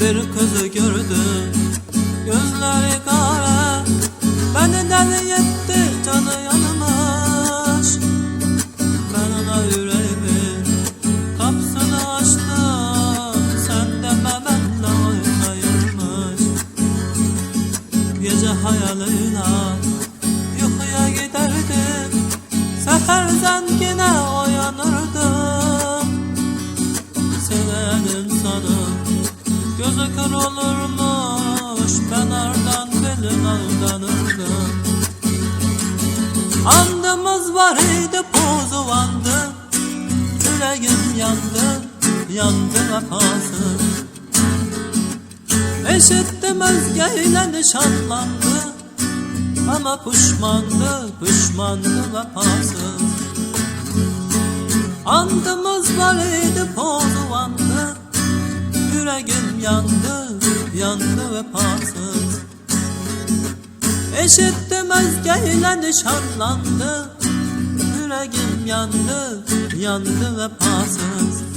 bir kızı gördüm Gözleri kara Beni deli etti canı yanmış. Ben ona yüreğimin kapısını açtım Sen de benimle oynayırmış Gece hayalıyla yukarıya giderdim Seher zengine uyanırdım. Seven insanın gözü kör olurmuş Ben ardan belin aldanırdım Andımız var idi pozuvandı Yüreğim yandı, yandı vefasız Eşittim özgeyle nişanlandı. Ama pişmandı, pişmandı vefasız Andımız var idi pozuvandı Yüreğim yandı, yandı vefasız Eşittim özgeyle nişanlandı. Yüreğim yandı, yandı vefasız